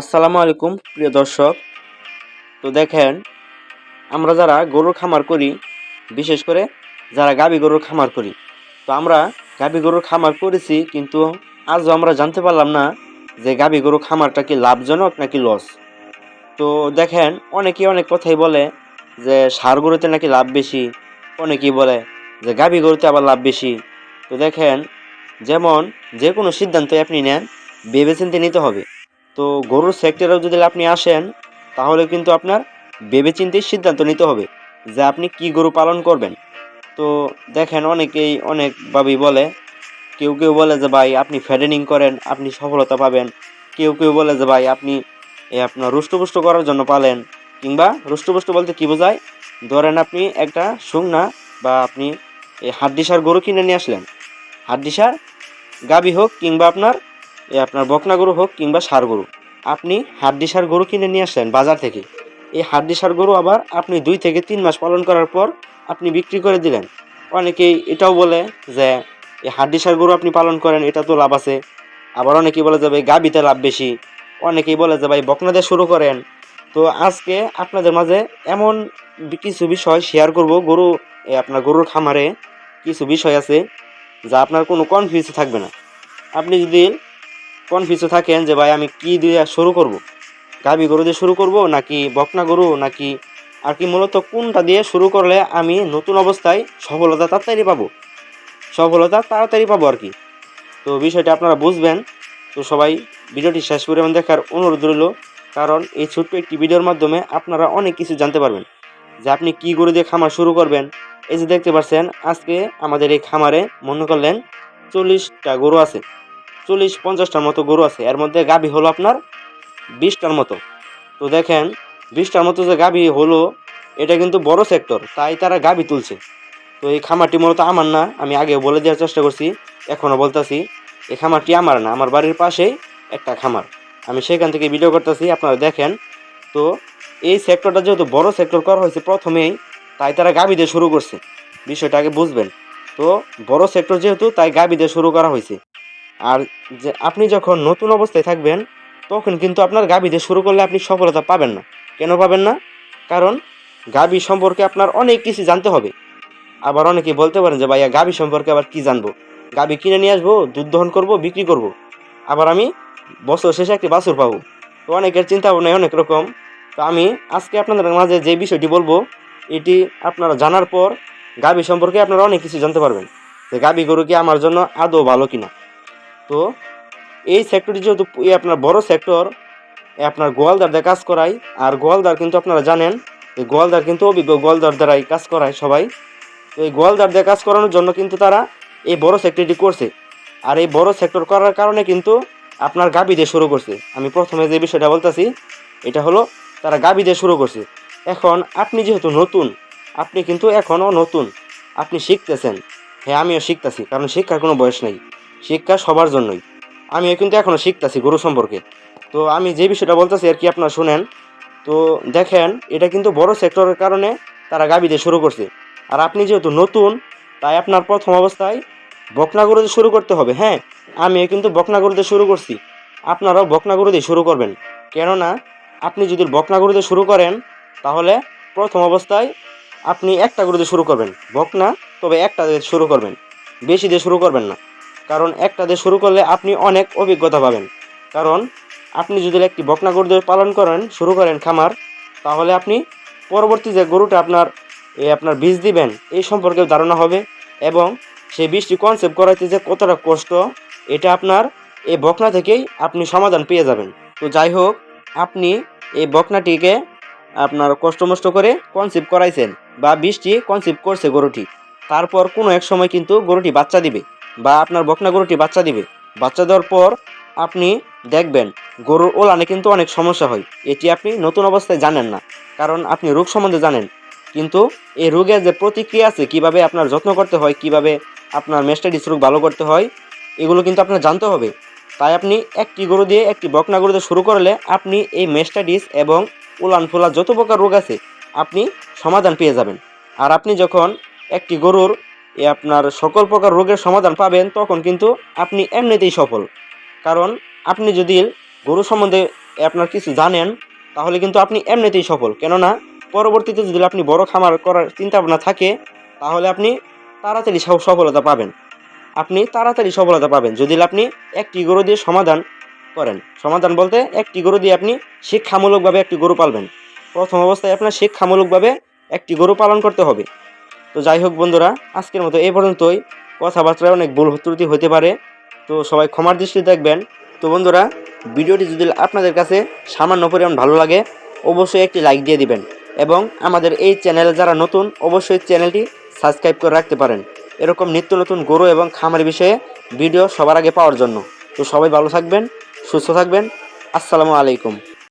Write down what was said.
আসসালামু আলাইকুম, প্রিয় দর্শক। তো দেখেন, আমরা যারা গরুর খামার করি, বিশেষ করে যারা গাবি গরুর খামার করি, তো আমরা গাবি গরুর খামার করেছি, কিন্তু আজও আমরা জানতে পারলাম না যে গাবি গরু খামারটা কি লাভজনক নাকি লস তো দেখেন অনেকে অনেক কথাই বলে যে সার গরুতে নাকি লাভ বেশি, অনেকেই বলে যে গাবি গরুতে আবার লাভ বেশি। তো দেখেন, যেমন যে কোনো সিদ্ধান্তই আপনি নেন, ভেবেচিন্তে নিতে হবে। তো গরুর সেক্টরেও যদি আপনি আসেন, তাহলে কিন্তু আপনার ভেবেচিন্তেই সিদ্ধান্ত নিতে হবে যে আপনি কি গরু পালন করবেন। তো দেখেন অনেকেই অনেকভাবেই বলে, কেউ কেউ বলে যে, ভাই, আপনি ফ্যাডেনিং করেন, আপনি সফলতা পাবেন। কেউ কেউ বলে যে, ভাই, আপনি আপনার রুষ্টপুষ্ট করার জন্য পালেন। কিংবা রুষ্টপুষ্ট বলতে কি বোঝায়? ধরেন আপনি একটা শুকনা বা আপনি এই হাড্ডিসার গরু কিনে নিয়ে আসলেন। হাড্ডিসার গাবি হোক কিংবা আপনার এ আপনার বকনা গরু হোক কিংবা সার গরু, আপনি হাড্ডি সার গরু কিনে নিয়ে আসলেন বাজার থেকে। এই হাড্ডি সার গরু আবার আপনি দুই থেকে তিন মাস পালন করার পর আপনি বিক্রি করে দিলেন। অনেকেই এটাও বলে যে, এই হাড্ডি সার গরু আপনি পালন করেন, এটা তো লাভ আছে। আবার অনেকেই বলে যে, ভাই গাবিতে লাভ বেশি। অনেকেই বলে যে, ভাই, বকনা দিয়ে শুরু করেন। তো আজকে আপনাদের মাঝে এমন কিছু বিষয় শেয়ার করব, গরু আপনার গরুর খামারে কিছু বিষয় আছে যা আপনার কোনো কনফিউজ থাকবে না। আপনি যদি কনফিউজে থাকেন যে, ভাই, আমি কি দিয়ে শুরু করব? গাবি গরু দিয়ে শুরু করব নাকি বকনা গরু, নাকি আর কি মূলত কোনটা দিয়ে শুরু করলে আমি নতুন অবস্থায় সফলতা তাড়াতাড়ি পাবো? সফলতা তাড়াতাড়ি পাবো আর কি। তো বিষয়টা আপনারা বুঝবেন। তো সবাই ভিডিওটি শেষ করে পরিমাণ দেখার অনুরোধ রইল, কারণ এই ছোট্ট একটি ভিডিওর মাধ্যমে আপনারা অনেক কিছু জানতে পারবেন। যে আপনি কি গরু দিয়ে খামার শুরু করবেন, এই যে দেখতে পাচ্ছেন, আজকে আমাদের এই খামারে মনে করলেন চল্লিশটা গরু আছে। চল্লিশ পঞ্চাশটার মতো গরু আছে। এর মধ্যে গাভী হলো আপনার বিশটার মতো। তো দেখেন, বিশটার মতো যে গাভী হলো, এটা কিন্তু বড় সেক্টর তাই তারা গাভী তুলছে। তো এই খামারটি মূলত আমার না, আমি আগেও বলে দেওয়ার চেষ্টা করছি, এখনও বলতেছি, এই খামারটি আমার না, আমার বাড়ির পাশেই একটা খামার। আমি সেখান থেকে ভিডিও করতেছি, আপনারা দেখেন। তো এই সেক্টরটা যেহেতু বড় সেক্টর করা হয়েছে প্রথমেই, তাই তারা গাভী দিয়ে শুরু করছে। বিষয়টা আগে বুঝবেন। তো বড় সেক্টর যেহেতু, তাই গাভী দিয়ে শুরু করা হয়েছে। আর যে আপনি যখন নতুন অবস্থায় থাকবেন, তখন কিন্তু আপনার গাভী দিয়ে শুরু করলে আপনি সফলতা পাবেন না। কেন পাবেন না? কারণ গাভী সম্পর্কে আপনার অনেক কিছু জানতে হবে। আবার অনেকে বলতে পারেন যে, ভাইয়া, গাভী সম্পর্কে আবার কি জানব? গাভী কিনে নিয়ে আসব, দুধ দহন করব, বিক্রি করব। আবার আমি বছর শেষে একটি বাছুর পাবো। তো অনেকের চিন্তা ভাবনায় অনেক রকম। তো আমি আজকে আপনাদের মাঝে যে বিষয়টি বলব, এটি আপনারা জানার পর গাভী সম্পর্কে আপনারা অনেক কিছু জানতে পারবেন। যে গাভী গরু কি আমার জন্য আদৌ ভালো কিনা? তো এই সেক্টরটি যেহেতু আপনার বড় সেক্টর আপনার গোয়ালদার দিয়ে কাজ করায়। আর গোয়ালদার কিন্তু আপনারা জানেন, এই গোয়ালদার কিন্তু অভিজ্ঞ গোয়ালদার দ্বারাই কাজ করায় সবাই। তো এই গোয়ালদার দিয়ে কাজ করানোর জন্য কিন্তু তারা এই বড় সেক্টরটি করছে। আর এই বড় সেক্টর করার কারণে কিন্তু আপনার গাবি দিয়ে শুরু করছে। আমি প্রথমে যে বিষয়টা বলতেছি, এটা হলো তারা গাবি দিয়ে শুরু করছে। এখন আপনি যেহেতু নতুন, আপনি কিন্তু এখনও নতুন। আপনি শিখতেছেন। হ্যাঁ আমিও শিখতেছি, কারণ শিক্ষার কোনো বয়স নেই। শিক্ষা সবার জন্যই। আমি কিন্তু এখনও শিখতেছি গরু সম্পর্কে। তো আমি যে বিষয়টা বলতেছি আর কি আপনারা শুনেন, তো দেখেন, এটা কিন্তু বড় সেক্টরের কারণে তারা গাবি দিয়ে শুরু করছে। আর আপনি যেহেতু নতুন, তাই আপনার প্রথম অবস্থায় বকনা গরু দিয়ে শুরু করতে হবে হ্যাঁ? আমি কিন্তু বকনা গরু দিয়ে শুরু করছি। আপনারাও বকনা গরু দিয়ে শুরু করবেন। কেননা, আপনি যদি বকনা গরু দিয়ে শুরু করেন, তাহলে প্রথম অবস্থায় আপনি একটা গরু দিয়ে শুরু করবেন। বকনা, তবে একটা দিয়ে শুরু করবেন। বেশি দিয়ে শুরু করবেন না। কারণ একটা দিয়ে শুরু করলে আপনি অনেক অভিজ্ঞতা পাবেন। কারণ আপনি যদি একটি বকনা গরু পালন করেন, শুরু করেন খামার, তাহলে আপনি পরবর্তী যে গরুটা আপনার এই আপনার বীজ দিবেন, এই সম্পর্কে ধারণা হবে এবং সেই বীজটি কনসেপ্ট করাইতে যে কতটা কষ্ট, এটা আপনার এই বকনা থেকেই আপনি সমাধান পেয়ে যাবেন। তো যাই হোক, আপনি এই বকনাটিকে আপনার কষ্টমষ্ট করে কনসেপ্ট করাইছেন বা বীজটি কনসেপ্ট করছে গরুটি। তারপর কোনো এক সময় কিন্তু গরুটি বাচ্চা দিবে। বা আপনার বকনা গরুটি বাচ্চা দিবে। বাচ্চা দেওয়ার পর আপনি দেখবেন গরুর ওলানে কিন্তু অনেক সমস্যা হয়। এটি আপনি নতুন অবস্থায় জানেন না, কারণ আপনি রোগ সম্বন্ধে জানেন। কিন্তু এই রোগের যে প্রতিক্রিয়া আছে, কীভাবে আপনার যত্ন করতে হয়, কীভাবে আপনার মেস্টাডিস রোগ ভালো করতে হয়, এগুলো কিন্তু আপনার জানতে হবে। তাই আপনি একটি গরু দিয়ে একটি বকনা গরু দিয়ে শুরু করলে আপনি এই মেস্টাডিস এবং উলান ফুলা যত প্রকার রোগ আছে, আপনি সমাধান পেয়ে যাবেন। আর আপনি যখন একটি গরুর এ আপনার সকল প্রকার রোগের সমাধান পাবেন, তখন কিন্তু আপনি এমনিতেই সফল। কারণ আপনি যদি গরু সম্বন্ধে আপনার কিছু জানেন, তাহলে কিন্তু আপনি এমনিতেই সফল। কেননা পরবর্তীতে যদি আপনি বড় খামার করার চিন্তা ভাবনা থাকে, তাহলে আপনি তাড়াতাড়ি সফ- সফলতা পাবেন। আপনি তাড়াতাড়ি সফলতা পাবেন যদি আপনি একটি গরু দিয়ে সমাধান করেন। সমাধান বলতে একটি গরু দিয়ে আপনি শিক্ষামূলকভাবে একটি গরু পালবেন। প্রথম অবস্থায় আপনার শিক্ষামূলকভাবে একটি গরু পালন করতে হবে। তো যাই হোক বন্ধুরা, আজকের মতো এই পর্যন্তই। কথাবার্তায় অনেক ভুল ত্রুটি হতে পারে, তো সবাই ক্ষমার দৃষ্টি দেখবেন। তো বন্ধুরা, ভিডিওটি যদি আপনাদের কাছে সামান্য পরিমাণ ভালো লাগে, অবশ্যই একটি লাইক দিয়ে দিবেন এবং আমাদের এই চ্যানেলে যারা নতুন, অবশ্যই চ্যানেলটি সাবস্ক্রাইব করে রাখতে পারেন। এরকম নিত্য নতুন গরু এবং খামার বিষয়ে ভিডিও সবার আগে পাওয়ার জন্য। তো সবাই ভালো থাকবেন, সুস্থ থাকবেন। আসসালামু আলাইকুম।